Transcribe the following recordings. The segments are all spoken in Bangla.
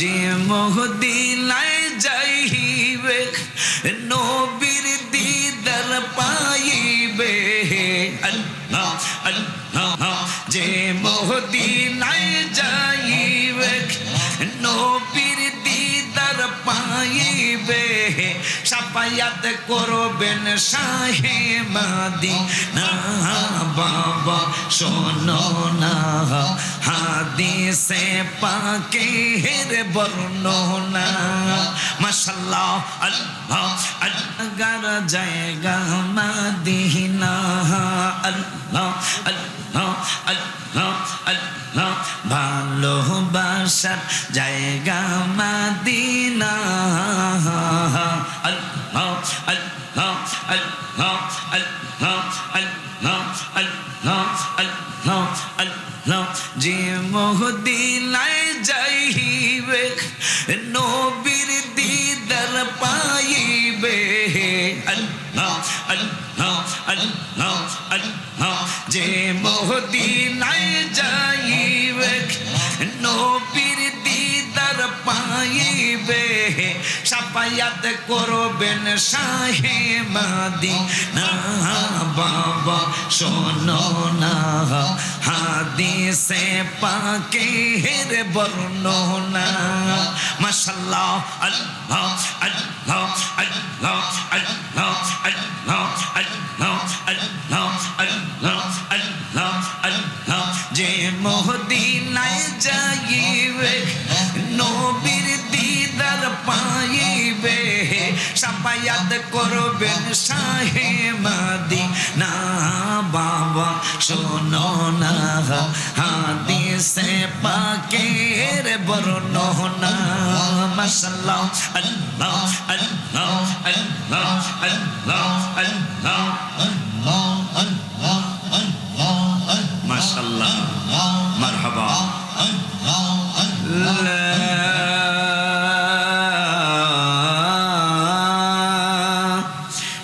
যে মহদিনায় যাইবে নবীর দিদার পাইবে আল্লাহ আল্লাহ। যে মহদিনায় যাইবে নবীর সাফায়াত করবেন শাহে মাদি না বাবা, শোনো না, হাদিসে পাকের বর্ণনা। মাশাল্লাহ আল্লাহ, আল্লাহর জায়গা মাদিনা। আল্লাহ আল্লাহ আল্লাহ আল্লাহ, ভালোবাসার জায়গা যে মহদিনায় যাইবে নবীর দিদার পাইবে আল্লাহ আল্লাহ আল্লাহ আল্লাহ যে মহদিনায় যাইবে নবীর সাফায়াত করবেন শাহে মাদি না বাবা, শোনো না, হাদিসে পাকের বর্ণনা। মাশাল্লাহ আল্লাহ আল্লাহ আল্লাহ আল্লাহ আল্লাহ আল্লাহ আল্লাহ আল্লাহ আল্লাহ আল্লাহ। যে মহদিনায় যাইবে সাফায়াত করবেন শাহে মাদি না বাবা শোনো না হাদিসে পাকের বর্ণনা মাশাল্লাহ আল্লাহ আল্লাহ আল্লাহ আল্লাহ আল্লাহ মাশাল্লাহ মারহাবা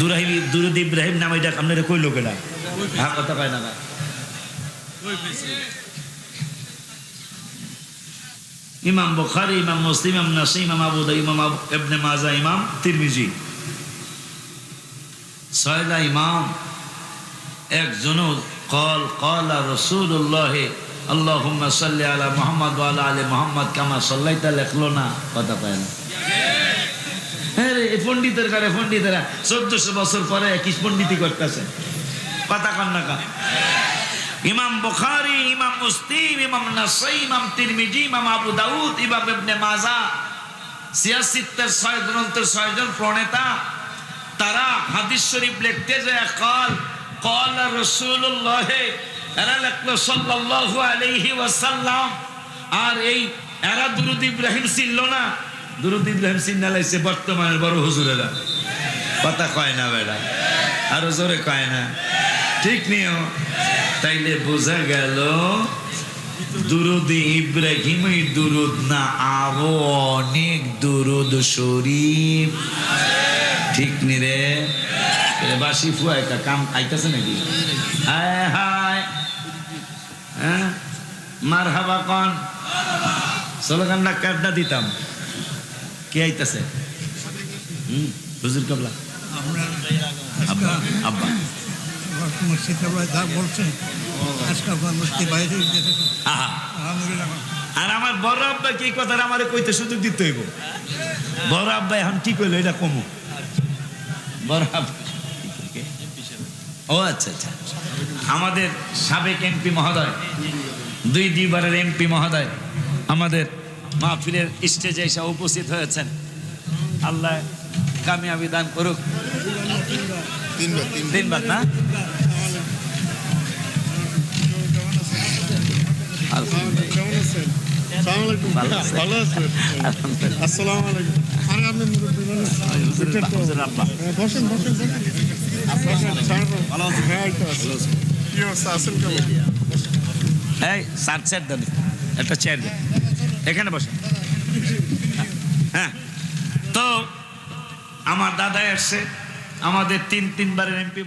দুরাহিম দুরূদ ইব্রাহিম নাম এটা আপনারা কই লোকেরা হ্যাঁ কথা কয় না ইমাম বুখারী ইমাম মুসলিম ইমাম নাসী ইমাম আবু দাউদ ইমাম ইবনে মাজা ইমাম তিরমিজি। ছয়টা ইমাম একজনও কল কলা রসুল্লাহ আল্লাহুম্মা সাল্লি আলা মোহাম্মদ আলা আলি মুহাম্মদ কামা সাল্লাইতা লেখলো না। কথা পায় না। পণ্ডিতের কারে পণ্ডিতেরা চোদ্দশো বছর পরে কি পণ্ডিতি করতেছে। কথা কন না কা ইমাম বুখারী, ইমাম মুসলিম, ইমাম নাসাই, ইমাম তিরমিজি, ইমাম আবু দাউদ, ইমাম ইবনে মাজা সিয়াসিত্তের ছয় গ্রন্থের ছয়জন প্রণেতা, তারা হাদিস শরীফ লিখতে যায়, কল কল রসুল্লাহ এরা লিখলো সাল্লাল্লাহু আলাইহি ওয়াসাল্লাম। আর এই, এরা দুরুদ ইব্রাহিম ছিল না দুরুদ ইব্রাহিম সিন্না লাইছে বর্তমানের বড় হুজুরেরা। কথা কয় না বেড়া, আরও জোরে কয় না। ঠিক নিও। তাইলে বোঝা গেল, দুরুদ ইব্রাহিম দুরুদ না, আরও অনেক দুরুদ শরীফ। ঠিক নি রে? বাসি ফুয়া একটা কাম আইতাছে নাকি? হায় হায়। হ্যাঁ? মার হাবা কন স্লোগানটা কাটটা দিতাম। কে আইতাছে? হুম হুজুর কাবলা। আব্বা আব্বা। আর আমার বড় আব্বা কি কথা আমারে কইতে সুযোগ দিতে হইব? বড় আব্বা এখন কি কইলো এটা কমু। বড় আব্বা। ও আচ্ছা আচ্ছা। আমাদের সাবেক এমপি মহোদয় দুই দুইবারের এমপি মহোদয় আমাদের মাহফিলের স্টেজে এসে উপস্থিত হয়েছেন। আল্লাহ কামিয়াবি দান করুক। তিনবার না? একটা চেয়ার দেন। এখানে বসে হ্যাঁ। তো আমার দাদা আসছে আমাদের তিন তিনবারের এমপি